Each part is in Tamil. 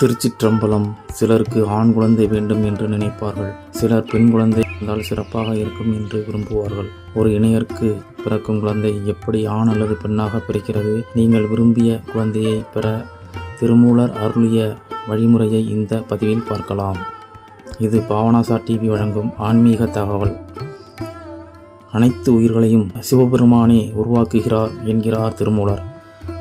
திருச்சிற்றம்பலம். சிலருக்கு ஆண் குழந்தை வேண்டும் என்று நினைப்பார்கள். சிலர் பெண் குழந்தை இருந்தால் சிறப்பாக இருக்கும் என்று விரும்புவார்கள். ஒரு இணையருக்கு பிறக்கும் குழந்தை எப்படி ஆண் அல்லது பெண்ணாக பிறக்கிறது? நீங்கள் விரும்பிய குழந்தையை பெற திருமூலர் அருளிய வழிமுறையை இந்த பதிவில் பார்க்கலாம். இது பாவனாசா டிவி வழங்கும் ஆன்மீக தகவல். அனைத்து உயிர்களையும் சிவபெருமானே உருவாக்குகிறார் என்கிறார் திருமூலர்.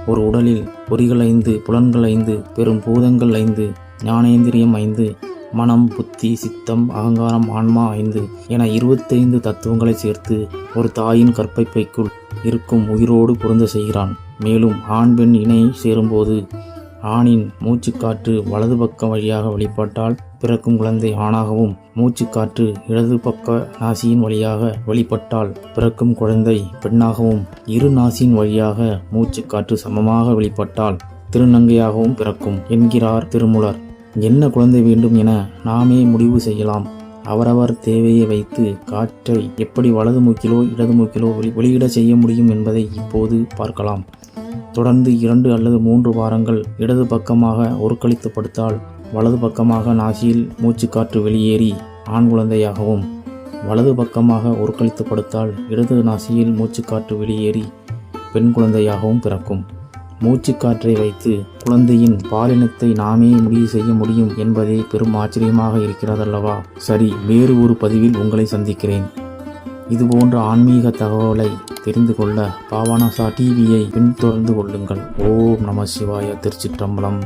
ஒரு உடலில் பொறிகள் ஐந்து புலன்கள் ஐந்து பெரும் பூதங்கள் ஐந்து ஞானேந்திரியம் ஐந்து மனம் புத்தி சித்தம் அகங்காரம் ஆன்மா ஐந்து என இருபத்தைந்து தத்துவங்களை சேர்த்து ஒரு தாயின் கற்பைப்பைக்குள் இருக்கும் உயிரோடு பொருந்த செய்கிறான். மேலும் ஆண் பெண் இணை சேரும்போது ஆணின் மூச்சுக்காற்று வலது பக்கம் வழியாக வெளிப்பட்டால் பிறக்கும் குழந்தை ஆணாகவும் மூச்சுக்காற்று இடது பக்க நாசியின் வழியாக வெளிப்பட்டால் பிறக்கும் குழந்தை பெண்ணாகவும் இரு நாசியின் வழியாக மூச்சுக்காற்று சமமாக வெளிப்பட்டால் திருநங்கையாகவும் பிறக்கும் என்கிறார் திருமுலர். என்ன குழந்தை வேண்டும் என நாமே முடிவு செய்யலாம். அவரவர் தேவையை வைத்து காற்றை எப்படி வலது மூக்கிலோ இடது மூக்கிலோ வெளி- வெளியிட செய்ய முடியும் என்பதை இப்போது பார்க்கலாம். தொடர்ந்து இரண்டு அல்லது மூன்று வாரங்கள் இடது பக்கமாக ஒருக்களித்து படுத்தால் வலது பக்கமாக நாசியில் மூச்சுக்காற்று வெளியேறி ஆண் குழந்தையாகவும் வலது பக்கமாக ஒருக்களித்து படுத்தால் இடது நாசியில் மூச்சுக்காற்று வெளியேறி பெண் குழந்தையாகவும் பிறக்கும். மூச்சுக்காற்றை வைத்து குழந்தையின் பாலினத்தை நாமே முடிவு செய்ய முடியும் என்பதே பெரும் ஆச்சரியமாக இருக்கிறதல்லவா? சரி வேறு ஒரு பதிவில் உங்களை சந்திக்கிறேன். இதுபோன்ற ஆன்மீக தகவலை தெரிந்து கொள்ள பாவானாசா டிவியை பின்தொடர்ந்து கொள்ளுங்கள். ஓம் நம சிவாய திருச்சிற்றம்பலம்.